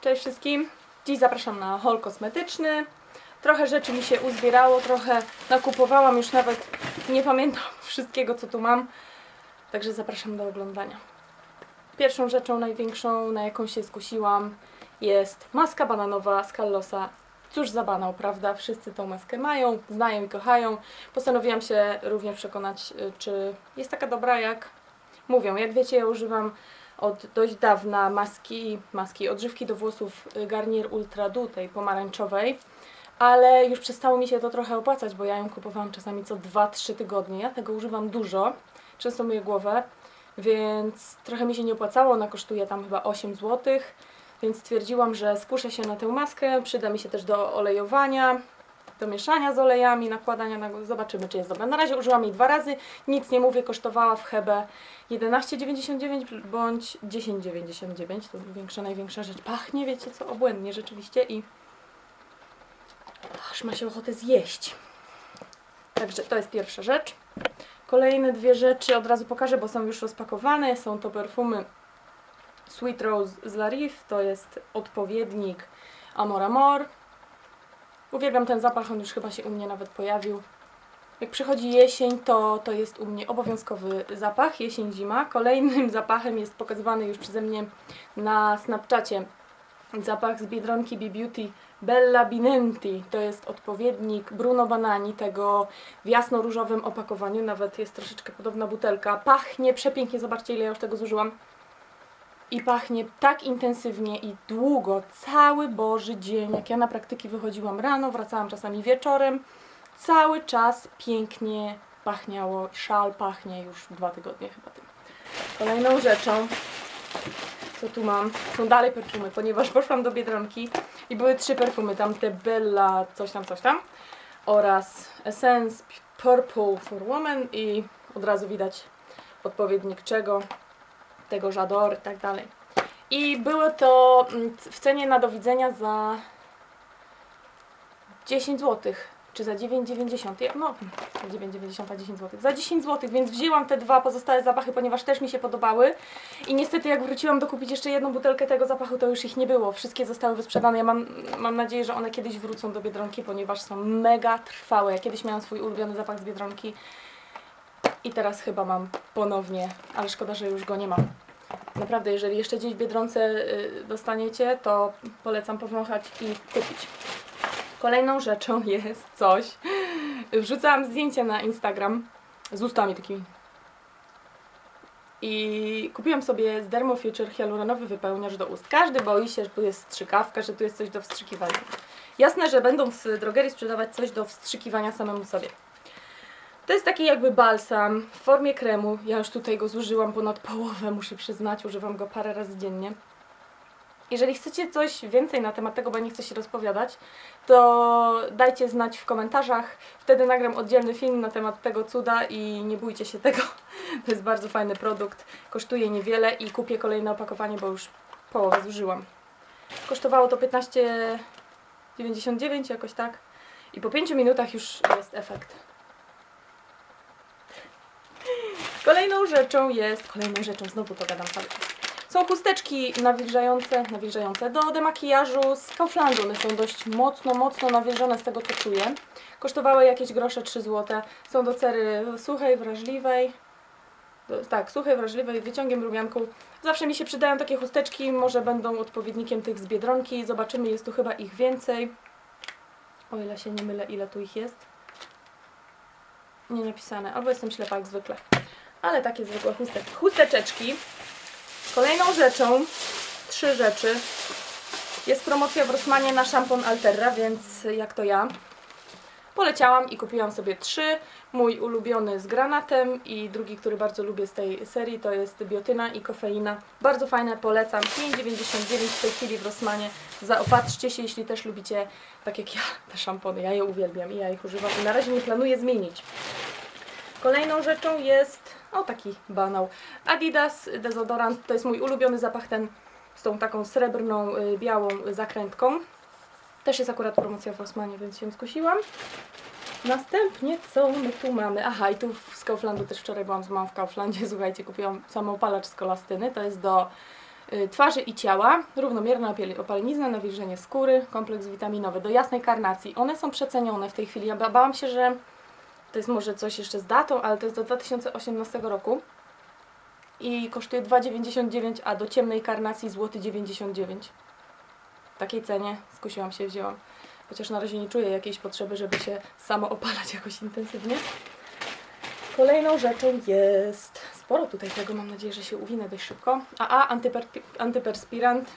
Cześć wszystkim. Dziś zapraszam na haul kosmetyczny. Trochę rzeczy mi się uzbierało, trochę nakupowałam, już nawet nie pamiętam wszystkiego, co tu mam. Także zapraszam do oglądania. Pierwszą rzeczą, największą, na jaką się skusiłam, jest maska bananowa z Callosa. Cóż za banał, prawda? Wszyscy tą maskę mają, znają i kochają. Postanowiłam się również przekonać, y, czy jest taka dobra, jak mówią. Jak wiecie, ja używam od dość dawna maski, maski odżywki do włosów y, Garnier Ultra Du, tej pomarańczowej, ale już przestało mi się to trochę opłacać, bo ja ją kupowałam czasami co 2-3 tygodnie. Ja tego używam dużo, często myję głowę, więc trochę mi się nie opłacało, ona kosztuje tam chyba 8 zł, więc stwierdziłam, że skuszę się na tę maskę, przyda mi się też do olejowania, do mieszania z olejami, nakładania na zobaczymy czy jest dobra. Na razie użyłam jej dwa razy, nic nie mówię, kosztowała w Hebe 11,99 bądź 10,99, to większa, największa rzecz. Pachnie, wiecie co, obłędnie rzeczywiście i aż ma się ochotę zjeść. Także to jest pierwsza rzecz. Kolejne dwie rzeczy od razu pokażę, bo są już rozpakowane. Są to perfumy Sweet Rose z Larif, to jest odpowiednik Amor Amor. Uwielbiam ten zapach, on już chyba się u mnie nawet pojawił. Jak przychodzi jesień, to, to jest u mnie obowiązkowy zapach, jesień-zima. Kolejnym zapachem jest pokazywany już przeze mnie na Snapchacie zapach z Biedronki B-Beauty Bella Binenti. To jest odpowiednik Bruno Banani, tego w jasno-różowym opakowaniu. Nawet jest troszeczkę podobna butelka. Pachnie przepięknie, zobaczcie ile ja już tego zużyłam. I pachnie tak intensywnie i długo, cały Boży dzień. Jak ja na praktyki wychodziłam rano, wracałam czasami wieczorem. Cały czas pięknie pachniało. Szal pachnie już dwa tygodnie chyba tym. Kolejną rzeczą, co tu mam, są dalej perfumy, ponieważ poszłam do Biedronki i były trzy perfumy. Tam te Bella, coś tam, coś tam oraz Essence Purple for Woman i od razu widać odpowiednik czego tego Żador i tak dalej. I było to mm, w cenie na do widzenia za 10 zł, czy za 9,90. Ja- No, za 9,90, a 10 zł. Za 10 zł, więc wzięłam te dwa pozostałe zapachy, ponieważ też mi się podobały. I niestety, jak wróciłam dokupić jeszcze jedną butelkę tego zapachu, to już ich nie było. Wszystkie zostały wysprzedane. Ja mam, mam nadzieję, że one kiedyś wrócą do biedronki, ponieważ są mega trwałe. Ja kiedyś miałam swój ulubiony zapach z biedronki. I teraz chyba mam ponownie, ale szkoda, że już go nie mam. Naprawdę, jeżeli jeszcze gdzieś w Biedronce y, dostaniecie, to polecam powąchać i kupić. Kolejną rzeczą jest coś. Wrzucałam zdjęcie na Instagram z ustami takimi. I kupiłam sobie z Dermo Future hialuronowy wypełniacz do ust. Każdy boi się, że tu jest strzykawka, że tu jest coś do wstrzykiwania. Jasne, że będą w drogerii sprzedawać coś do wstrzykiwania samemu sobie. To jest taki jakby balsam w formie kremu. Ja już tutaj go zużyłam ponad połowę, muszę przyznać. Używam go parę razy dziennie. Jeżeli chcecie coś więcej na temat tego, bo nie chcę się rozpowiadać, to dajcie znać w komentarzach. Wtedy nagram oddzielny film na temat tego cuda i nie bójcie się tego. To jest bardzo fajny produkt. Kosztuje niewiele i kupię kolejne opakowanie, bo już połowę zużyłam. Kosztowało to 15,99 jakoś tak. I po 5 minutach już jest efekt. Kolejną rzeczą jest, kolejną rzeczą, znowu to gadam czas. Są chusteczki nawilżające, nawilżające do demakijażu z Kauflandu. One są dość mocno, mocno nawilżone z tego co czuję. Kosztowały jakieś grosze 3 zł. Są do cery suchej, wrażliwej. Do, tak, suchej, wrażliwej, wyciągiem rumianką. Zawsze mi się przydają takie chusteczki, może będą odpowiednikiem tych z Biedronki. Zobaczymy, jest tu chyba ich więcej. O ile się nie mylę, ile tu ich jest. Nie napisane, albo jestem ślepa jak zwykle. Ale takie zwykłe chuste, chusteczeczki. Kolejną rzeczą, trzy rzeczy. Jest promocja w Rossmanie na szampon Alterra, więc jak to ja, poleciałam i kupiłam sobie trzy. Mój ulubiony z granatem i drugi, który bardzo lubię z tej serii, to jest biotyna i kofeina. Bardzo fajne, polecam. 5,99 w tej chwili w Rossmanie. Zaopatrzcie się, jeśli też lubicie, tak jak ja, te szampony. Ja je uwielbiam i ja ich używam i na razie nie planuję zmienić. Kolejną rzeczą jest, o taki banał, Adidas dezodorant. To jest mój ulubiony zapach, ten z tą taką srebrną, y, białą zakrętką. Też jest akurat promocja w Rossmanie, więc się skusiłam. Następnie co my tu mamy? Aha, i tu z Kauflandu też wczoraj byłam z mamą w Kauflandzie. Słuchajcie, kupiłam samoopalacz z kolastyny. To jest do y, twarzy i ciała, równomierna opalenizna, nawilżenie skóry, kompleks witaminowy do jasnej karnacji. One są przecenione w tej chwili. Ja ba- bałam się, że to jest może coś jeszcze z datą, ale to jest do 2018 roku i kosztuje 2,99, a do ciemnej karnacji złoty 99. W takiej cenie skusiłam się, wzięłam. Chociaż na razie nie czuję jakiejś potrzeby, żeby się samo opalać jakoś intensywnie. Kolejną rzeczą jest. Sporo tutaj tego, mam nadzieję, że się uwinę dość szybko. AA antyper, antyperspirant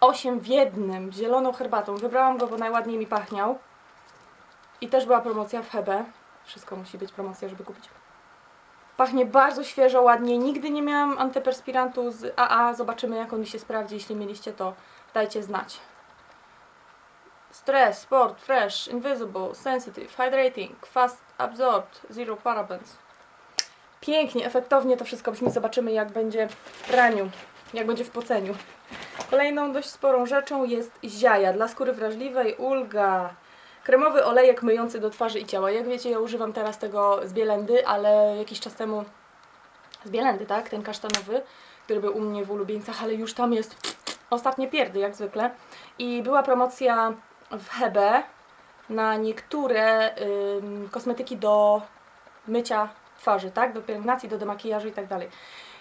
8 w jednym, zieloną herbatą. Wybrałam go, bo najładniej mi pachniał. I też była promocja w Hebe. Wszystko musi być promocja, żeby kupić. Pachnie bardzo świeżo, ładnie. Nigdy nie miałam antyperspirantu z AA. Zobaczymy, jak on mi się sprawdzi. Jeśli mieliście, to dajcie znać. Stress, sport, fresh, invisible, sensitive, hydrating, fast absorbed, zero parabens. Pięknie, efektownie to wszystko brzmi. Zobaczymy, jak będzie w praniu, jak będzie w poceniu. Kolejną dość sporą rzeczą jest ziaja dla skóry wrażliwej, ulga. Kremowy olejek myjący do twarzy i ciała. Jak wiecie, ja używam teraz tego z Bielendy, ale jakiś czas temu z Bielendy, tak? Ten kasztanowy, który był u mnie w ulubieńcach, ale już tam jest ostatnie pierdy, jak zwykle. I była promocja w Hebe na niektóre ym, kosmetyki do mycia twarzy, tak? Do pielęgnacji, do demakijażu i tak dalej.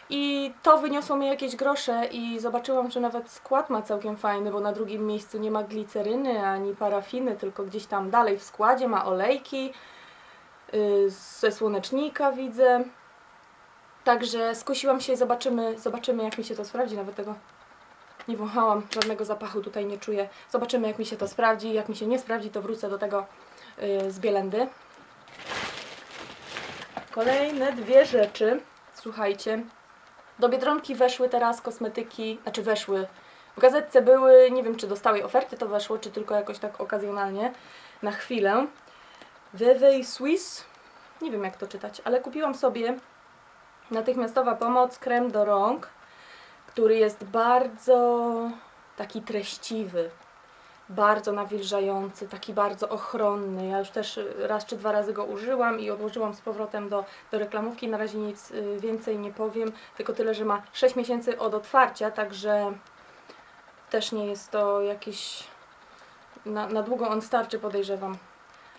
I to wyniosło mi jakieś grosze i zobaczyłam, że nawet skład ma całkiem fajny, bo na drugim miejscu nie ma gliceryny ani parafiny, tylko gdzieś tam dalej w składzie ma olejki yy, ze słonecznika widzę. Także skusiłam się, zobaczymy, zobaczymy jak mi się to sprawdzi, nawet tego nie wąchałam, żadnego zapachu tutaj nie czuję. Zobaczymy jak mi się to sprawdzi, jak mi się nie sprawdzi, to wrócę do tego yy, z Bielendy. Kolejne dwie rzeczy, słuchajcie, do Biedronki weszły teraz kosmetyki, znaczy weszły, w gazetce były, nie wiem czy do stałej oferty to weszło, czy tylko jakoś tak okazjonalnie, na chwilę. Vevey Swiss, nie wiem jak to czytać, ale kupiłam sobie natychmiastowa pomoc, krem do rąk, który jest bardzo taki treściwy, bardzo nawilżający, taki bardzo ochronny. Ja już też raz czy dwa razy go użyłam i odłożyłam z powrotem do, do reklamówki. Na razie nic y, więcej nie powiem, tylko tyle, że ma 6 miesięcy od otwarcia, także też nie jest to jakiś. Na, na długo on starczy, podejrzewam.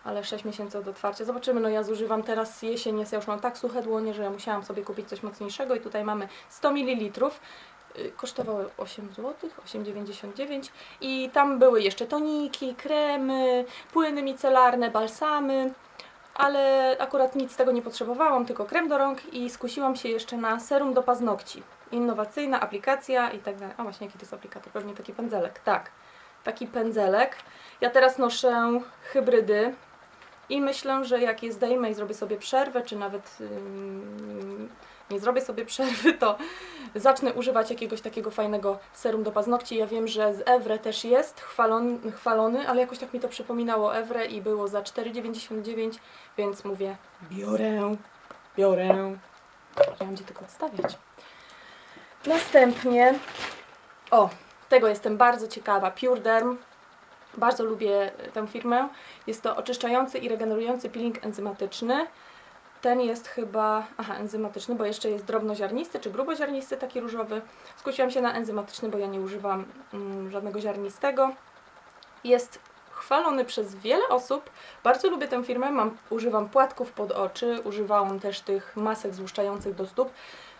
Ale 6 miesięcy od otwarcia. Zobaczymy, no ja zużywam teraz jesień, jest, ja już mam tak suche dłonie, że ja musiałam sobie kupić coś mocniejszego i tutaj mamy 100 ml. Kosztowały 8 zł, 8,99 i tam były jeszcze toniki, kremy, płyny micelarne, balsamy, ale akurat nic z tego nie potrzebowałam, tylko krem do rąk i skusiłam się jeszcze na serum do paznokci. Innowacyjna aplikacja i tak dalej. A właśnie, jaki to jest aplikator? Pewnie taki pędzelek. Tak, taki pędzelek. Ja teraz noszę hybrydy i myślę, że jak je zdejmę i zrobię sobie przerwę, czy nawet nie zrobię sobie przerwy, to zacznę używać jakiegoś takiego fajnego serum do paznokci. Ja wiem, że z Evre też jest chwalony, chwalony, ale jakoś tak mi to przypominało Evre i było za 4,99, więc mówię, biorę, biorę. Mam gdzie tylko odstawiać. Następnie, o, tego jestem bardzo ciekawa, Pure Derm. Bardzo lubię tę firmę. Jest to oczyszczający i regenerujący peeling enzymatyczny. Ten jest chyba, aha, enzymatyczny, bo jeszcze jest drobnoziarnisty czy gruboziarnisty, taki różowy. Skusiłam się na enzymatyczny, bo ja nie używam mm, żadnego ziarnistego. Jest chwalony przez wiele osób. Bardzo lubię tę firmę, mam, używam płatków pod oczy, używałam też tych masek złuszczających do stóp,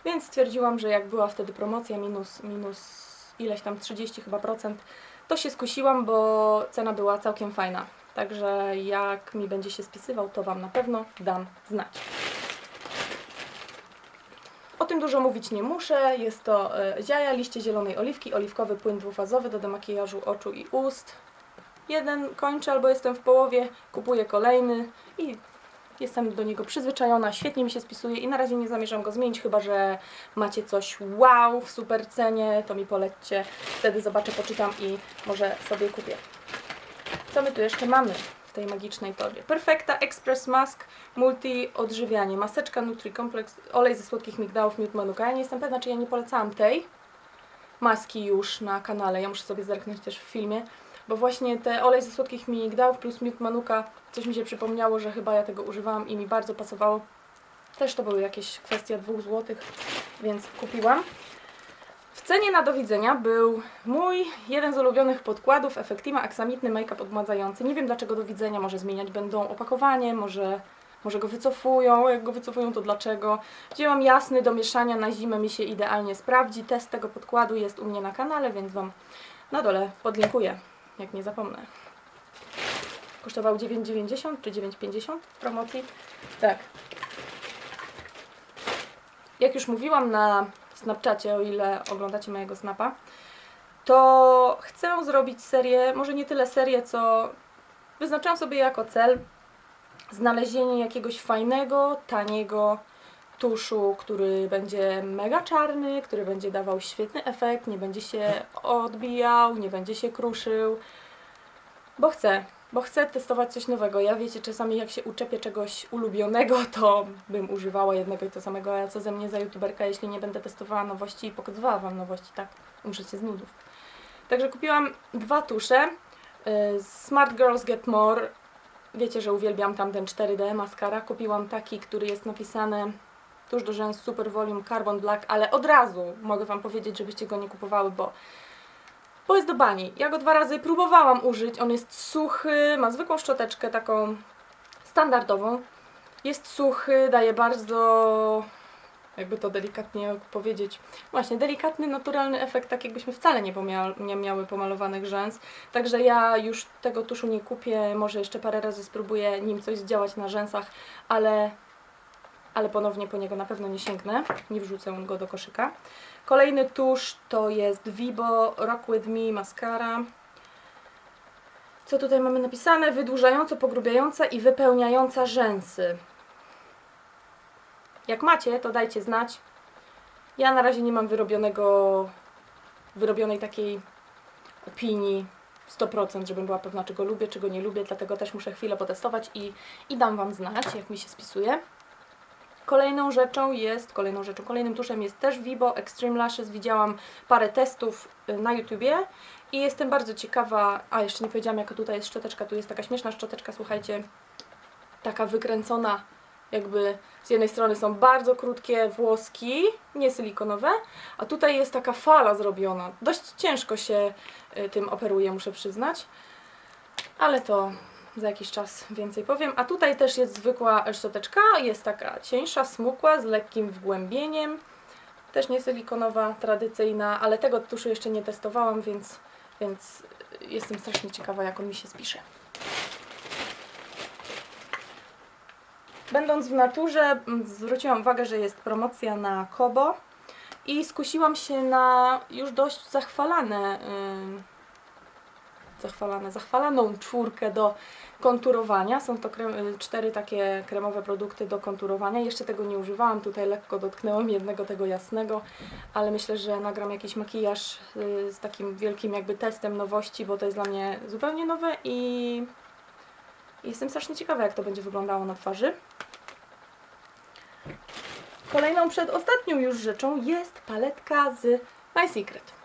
więc stwierdziłam, że jak była wtedy promocja minus, minus ileś tam 30 chyba procent, to się skusiłam, bo cena była całkiem fajna. Także jak mi będzie się spisywał, to Wam na pewno dam znać. O tym dużo mówić nie muszę. Jest to e, ziaja, liście zielonej oliwki, oliwkowy płyn dwufazowy do demakijażu oczu i ust. Jeden kończę albo jestem w połowie, kupuję kolejny i jestem do niego przyzwyczajona, świetnie mi się spisuje i na razie nie zamierzam go zmienić, chyba że macie coś wow w super cenie, to mi polećcie, wtedy zobaczę, poczytam i może sobie kupię. Co my tu jeszcze mamy w tej magicznej torbie? Perfecta Express Mask Multi Odżywianie. Maseczka Nutri Complex, olej ze słodkich migdałów, miód manuka. Ja nie jestem pewna, czy ja nie polecałam tej maski już na kanale. Ja muszę sobie zerknąć też w filmie, bo właśnie te olej ze słodkich migdałów plus miód manuka, coś mi się przypomniało, że chyba ja tego używałam i mi bardzo pasowało. Też to były jakieś kwestie 2 zł, więc kupiłam. W cenie na do widzenia był mój jeden z ulubionych podkładów Effectima aksamitny make-up odmładzający. Nie wiem dlaczego do widzenia, może zmieniać będą opakowanie, może, może go wycofują, jak go wycofują to dlaczego. Wzięłam jasny do mieszania na zimę, mi się idealnie sprawdzi. Test tego podkładu jest u mnie na kanale, więc Wam na dole podlinkuję, jak nie zapomnę. Kosztował 9,90 czy 9,50 w promocji? Tak. Jak już mówiłam na Snapchacie, o ile oglądacie mojego snapa, to chcę zrobić serię, może nie tyle serię, co wyznaczyłam sobie jako cel znalezienie jakiegoś fajnego, taniego tuszu, który będzie mega czarny, który będzie dawał świetny efekt, nie będzie się odbijał, nie będzie się kruszył, bo chcę, bo chcę testować coś nowego. Ja wiecie, czasami jak się uczepię czegoś ulubionego, to bym używała jednego i to samego, a co ze mnie za youtuberka, jeśli nie będę testowała nowości i pokazywała Wam nowości, tak, umrzecie z nudów. Także kupiłam dwa tusze. y, Smart Girls Get More. Wiecie, że uwielbiam tamten 4D maskara. Kupiłam taki, który jest napisany tuż do rzęs Super Volume Carbon Black, ale od razu mogę Wam powiedzieć, żebyście go nie kupowały, bo bo jest do bani. Ja go dwa razy próbowałam użyć. On jest suchy, ma zwykłą szczoteczkę taką standardową. Jest suchy, daje bardzo, jakby to delikatnie powiedzieć, właśnie delikatny, naturalny efekt, tak jakbyśmy wcale nie, nie miały pomalowanych rzęs. Także ja już tego tuszu nie kupię, może jeszcze parę razy spróbuję nim coś zdziałać na rzęsach, ale, ale ponownie po niego na pewno nie sięgnę, nie wrzucę go do koszyka. Kolejny tusz to jest Vibo Rock With Me Mascara. Co tutaj mamy napisane? Wydłużająco, pogrubiająca i wypełniająca rzęsy. Jak macie, to dajcie znać. Ja na razie nie mam wyrobionego, wyrobionej takiej opinii 100%, żebym była pewna, czego lubię, czego nie lubię, dlatego też muszę chwilę potestować i, i dam Wam znać, jak mi się spisuje. Kolejną rzeczą jest, kolejną rzeczą, kolejnym tuszem jest też Vibo Extreme Lashes. Widziałam parę testów y, na YouTubie i jestem bardzo ciekawa, a jeszcze nie powiedziałam jaka tutaj jest szczoteczka, tu jest taka śmieszna szczoteczka, słuchajcie, taka wykręcona, jakby z jednej strony są bardzo krótkie włoski, nie silikonowe, a tutaj jest taka fala zrobiona. Dość ciężko się y, tym operuje, muszę przyznać, ale to za jakiś czas więcej powiem. A tutaj też jest zwykła szczoteczka, jest taka cieńsza, smukła, z lekkim wgłębieniem. Też nie silikonowa, tradycyjna, ale tego tuszu jeszcze nie testowałam, więc, więc jestem strasznie ciekawa, jak on mi się spisze. Będąc w naturze, m, zwróciłam uwagę, że jest promocja na Kobo i skusiłam się na już dość zachwalane, ym, zachwalane, zachwalaną czwórkę do konturowania. Są to krem, y, cztery takie kremowe produkty do konturowania. Jeszcze tego nie używałam, tutaj lekko dotknęłam jednego tego jasnego, ale myślę, że nagram jakiś makijaż y, z takim wielkim jakby testem nowości, bo to jest dla mnie zupełnie nowe i jestem strasznie ciekawa, jak to będzie wyglądało na twarzy. Kolejną przedostatnią już rzeczą jest paletka z My Secret.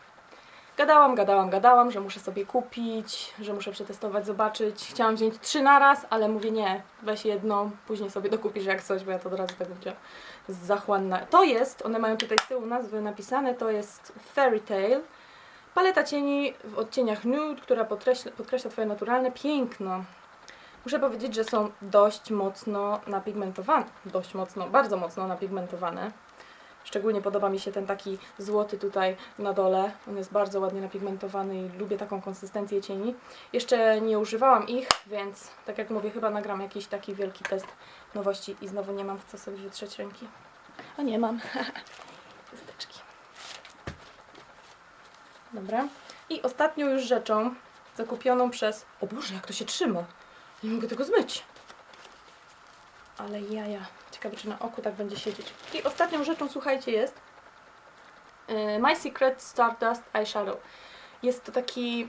Gadałam, gadałam, gadałam, że muszę sobie kupić, że muszę przetestować, zobaczyć. Chciałam wziąć trzy na raz, ale mówię nie, weź jedną, później sobie dokupisz jak coś, bo ja to od razu tego wzięłam. Zachłanna. To jest, one mają tutaj z tyłu nazwy napisane, to jest Fairy Tale. Paleta cieni w odcieniach nude, która podkreśla, podkreśla Twoje naturalne piękno. Muszę powiedzieć, że są dość mocno napigmentowane. Dość mocno, bardzo mocno napigmentowane. Szczególnie podoba mi się ten taki złoty tutaj na dole. On jest bardzo ładnie napigmentowany i lubię taką konsystencję cieni. Jeszcze nie używałam ich, więc tak jak mówię, chyba nagram jakiś taki wielki test nowości i znowu nie mam w co sobie wytrzeć ręki. O nie mam. Chusteczki. Dobra. I ostatnią już rzeczą zakupioną przez... O Boże, jak to się trzyma. Nie mogę tego zmyć. Ale jaja. Ciekawe, czy na oku tak będzie siedzieć. I ostatnią rzeczą, słuchajcie, jest y, My Secret Stardust Eyeshadow. Jest to taki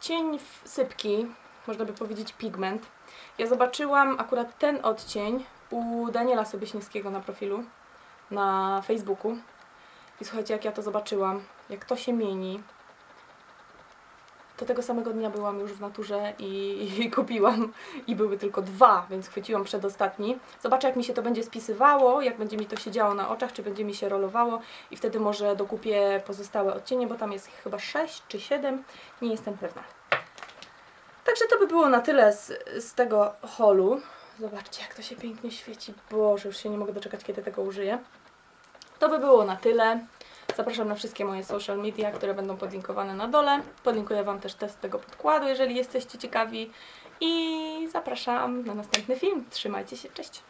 cień sypki, można by powiedzieć pigment. Ja zobaczyłam akurat ten odcień u Daniela Sobieśniewskiego na profilu na Facebooku. I słuchajcie, jak ja to zobaczyłam, jak to się mieni. To tego samego dnia byłam już w naturze i, i kupiłam i były tylko dwa, więc chwyciłam przedostatni. Zobaczę jak mi się to będzie spisywało, jak będzie mi to się działo na oczach, czy będzie mi się rolowało i wtedy może dokupię pozostałe odcienie, bo tam jest chyba 6 czy 7, nie jestem pewna. Także to by było na tyle z, z tego holu. Zobaczcie jak to się pięknie świeci. Boże, już się nie mogę doczekać kiedy tego użyję. To by było na tyle. Zapraszam na wszystkie moje social media, które będą podlinkowane na dole. Podlinkuję Wam też test tego podkładu, jeżeli jesteście ciekawi. I zapraszam na następny film. Trzymajcie się, cześć!